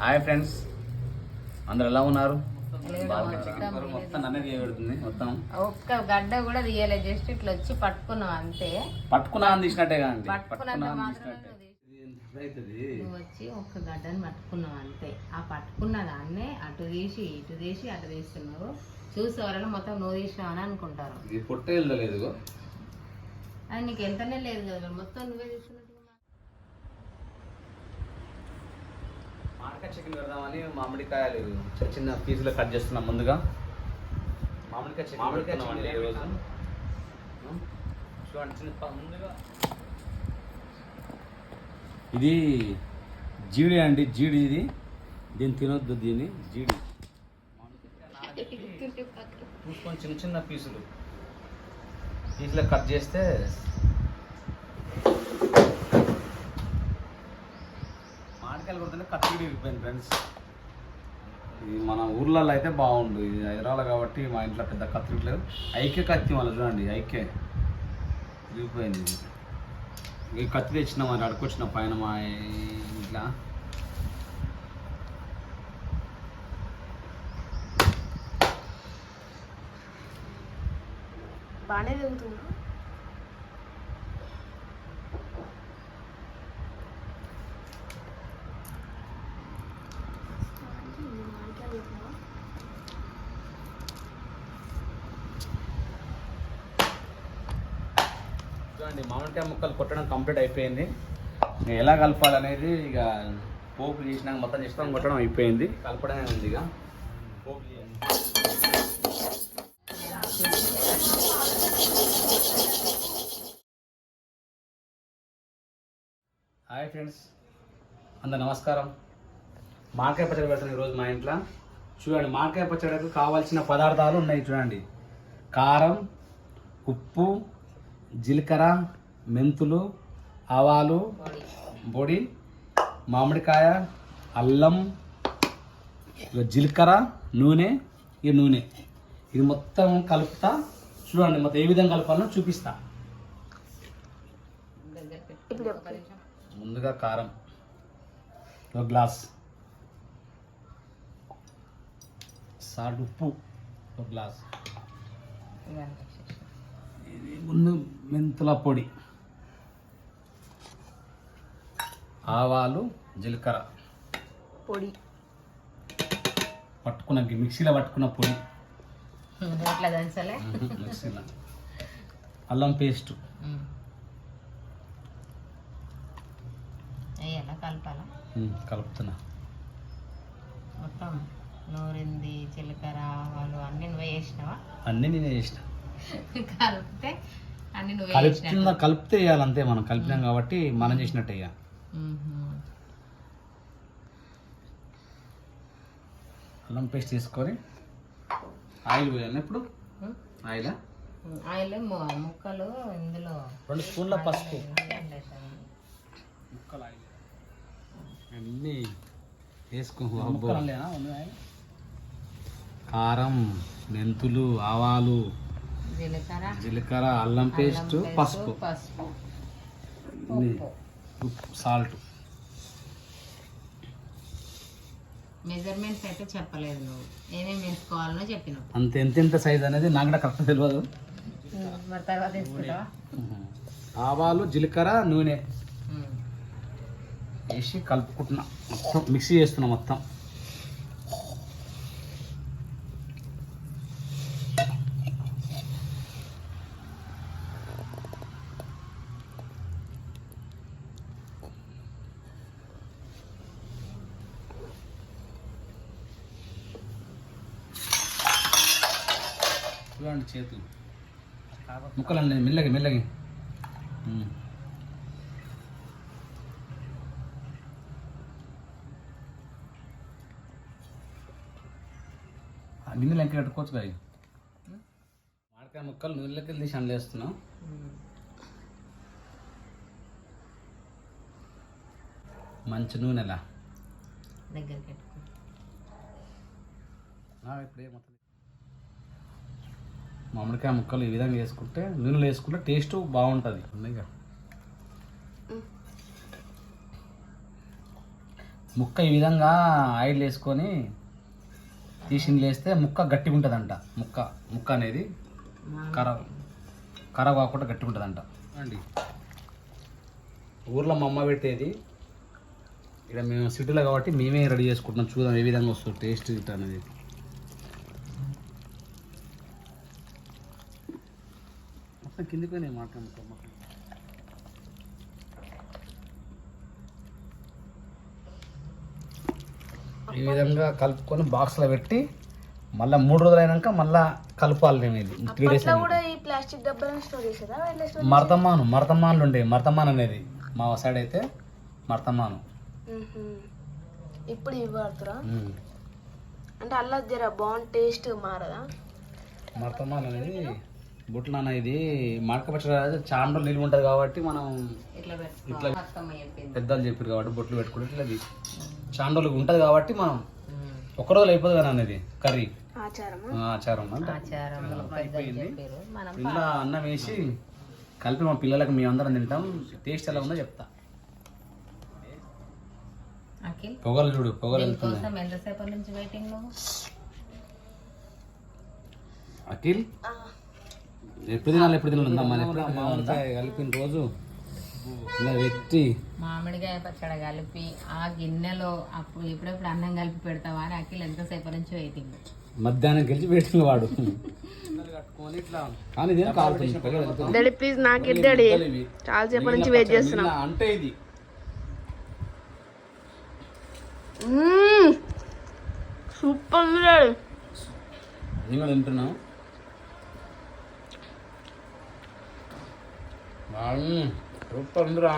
Hi friends. అందరు ఎలా ఉన్నారు? మొత్తం ఒక్క గడ్డ కూడా తీయలేదు జస్ట్ ఇట్లా వచ్చి పట్టుకున్నావు అంతే. పట్టుకున్నా తీసినట్టే కాదండి. పట్టుకున్నా వచ్చి ఒక్క గడ్డని పట్టుకున్నావు అంతే. ఆ పట్టుకున్న దాన్నే అటు తీసి ఇటు తీసి అటు తీస్తున్నావు. చూసే వాళ్ళని మొత్తం నువ్వు తీసినావు అని అనుకుంటారు. ఇది పొట్టే వెళ్ళలేదు అది నీకు ఎంతనే లేదు కదా మొత్తం నువ్వే తీసుకున్నట్టు మామిడికాయ చికెన్ పెడదామని మామిడికాయలు చిన్న చిన్న పీసులు కట్ చేస్తున్నాం ముందుగా. మామిడికాయ చికెన్ మామిడికాయ చికెన్ ఈరోజు? చూడండి చిన్న ముందుగా. ఇది జీడి అండి జీడి ఇది. దీన్ని తినొద్దు దీన్ని జీడి. చూసుకొని చిన్న చిన్న పీసులు. పీసులు కట్ చేస్తే మామిడికాయలు కొడుతుంటే కత్తి విరిగిపోయింది ఫ్రెండ్స్ ఇది మన ఊర్లలో అయితే బాగుండు. ఇది హైదరాబాద్ కాబట్టి మా ఇంట్లో పెద్ద కత్తి లేదు. ఐక్య కత్తి మళ్ళీ చూడండి ఐకే. విరిగిపోయింది ఇది. ఈ కత్తి తెచ్చిన మరి అడుకొచ్చిన పైన మా ఇంట్లో. బాగానే తింటున్నా చూడండి మామిడికాయ ముక్కలు కొట్టడం కంప్లీట్ అయిపోయింది. ఇక ఎలా కలపాలనేది ఇక పోపు చేసినాక మొత్తం చేసినాక కొట్టడం అయిపోయింది. కలపడమే ఉంది ఇక. పోపు హాయ్ ఫ్రెండ్స్ అందరు నమస్కారం. మామిడికాయ పచ్చడి పెడతాను ఈరోజు మా ఇంట్లో. చూడండి మామిడికాయ పచ్చడికి కావాల్సిన పదార్థాలు ఉన్నాయి చూడండి. కారం ఉప్పు జీలకర్ర మెంతులు ఆవాలు పొడి మామిడికాయ అల్లం జీలకర్ర నూనె ఈ నూనె. ఇది మొత్తం కలుపుతా. చూడండి మొత్తం ఏ విధంగా కలపాలో చూపిస్తా. ముందుగా కారం. ఒక గ్లాస్. సాల్ట్ ఉప్పు. ఒక గ్లాస్. ఇది ముందు మెంతుల పొడి. ఆవాలు జీలకర్ర. పొడి. పట్టుకున్న మిక్సీలో పట్టుకున్న పొడి. మిక్సీలో. అల్లం పేస్ట్. కలపాలా? కలుపుతున్నా. మొత్తం నూరింది జీలకర్ర ఆవాలు అన్ని నువ్వే వేసినావా అన్నీ నేనే చేసిన. కలిపితే అన్ని నువ్వే కలిపితే వేయాలంతే మనం కలిపినాం కాబట్టి మనం చేసినట్టే మ్మ్. అల్లం పేస్ట్ తీసుకొని ఆయిల్ పోయాను ఇప్పుడు. ఆయిల్? ఆయిల్ ముక్కలు ఇందులో రెండు స్పూన్ల పసుపు. ముక్కలు ఆయిల్. అన్నీ వేసుకో. కారం మెంతులు ఆవాలు జీలకర్ర జీలకర్ర అల్లం పేస్ట్ పసుపు. పసుపు. సాల్ట్. మెజర్మెంట్స్ అయితే చెప్పలేదు నువ్వు. ఏమేమి వేసుకోవాలనో చెప్పినావు. అంత ఎంత ఎంత సైజ్ అనేది నాకు కూడా కరెక్ట్ తెలియదు మరి తర్వాత వేసుకుంటావా? ఆవాలు జీలకర్ర నూనె. వేసి కలుపుకుంటున్నా. మొత్తం మిక్సీ చేస్తున్నా మొత్తం. చూడండి చేతులు. ముక్కలండి మెల్లగా మెల్లగా. గిన్నెలు ఎంక కట్టుకోవచ్చు కదా. మామిడికాయ ముక్కలు నూనెలోకి తీసి అందులో వేస్తున్నాం. మంచి నూనెలా? పెట్టుకో ఆ, ఇప్పుడు ఏమవుతుంది మామిడికాయ ముక్కలు ఈ విధంగా వేసుకుంటే నూనెలో వేసుకుంటే టేస్ట్ బాగుంటుంది. ఉన్నాయిగా ముక్క ఈ విధంగా ఆయిల్ వేసుకొని తీసి వేస్తే ముక్క గట్టిగా ఉంటుందంట ముక్క ముక్క అనేది ఖరాబ్ ఖరాబ్ కాకుండా గట్టిగా ఉంటుందంట అండి. ఊర్లో మా అమ్మ పెట్టేది. ఇక్కడ మేము సిటీలో కాబట్టి మేమే రెడీ చేసుకుంటున్నాం. చూద్దాం ఏ విధంగా వస్తుంది టేస్ట్ అనేది. మొత్తం కిందికి పోయినాయి మాట్లాడుకో ఈ విధంగా కలుపుకొని బాక్స్లో పెట్టి మళ్ళీ మూడు రోజులు అయినాక మళ్ళీ కలపాలి నేను ఇది. త్రీ డేస్ కూడా ఈ ప్లాస్టిక్ డబ్బాలను స్టోర్ చేసేదా? ఎట్లా స్టోర్ మర్తమాను మర్తమాన్లు ఉండే మర్తమాన్ అనేది మా సైడ్ అయితే మర్తమాను ఇప్పుడు ఇవి వాడుతురా. అంటే అల్లా జర బాగుంది టేస్ట్ మారదా? మర్తమాన్ అనేది బుట్లన్న ఇది మడక పచ్చడి చాలా రోజులు నిల్వ ఉంటుంది కాబట్టి మనం ఇట్లా పెద్దలు చెప్పారు కాబట్టి బొట్లు పెట్టుకుంటే ఇట్లా ఇది చాలా రోజులు ఉంటుంది కాబట్టి మనం ఉమ్. ఒక్క రోజులు అయిపోదు కానీ అనేది కర్రీ. ఆచారమా? ఆ, ఆచారం మనం ఇలా అన్నం వేసి కలిపి మా పిల్లలకు మేమందరం తింటాం. టేస్ట్ ఎలా ఉందో చెప్తా. పొగలు చూడు పొగలు వెళ్తుంది దీనికోసం ఎంతసేపటి నుంచి వెయిటింగ్ నువ్వు? అఖిల్? ఎప్పుడు తినాలి ఎప్పుడు తినాలి మామిడికాయ కలిపిన రోజు ఇలా పెట్టి మామిడికాయ పచ్చడి కలిపి ఆ గిన్నెలో అప్పుడు ఎప్పుడెప్పుడు అన్నం కలిపి పెడతావా అని అఖిల్ ఎంతసేపటి నుంచి వెయిటింగ్ మధ్యాహ్నం గెలిచి పెట్టిన వాడు. కానీ ఇదేం ప్లీజ్ నాకు ఇవి. చాలా సేపటి నుంచి వెయిట్ చేస్తున్నా. అంటే ఇది. సూపర్ ఉంది నేను తింటున్నాం సూపర్ ఉందిరా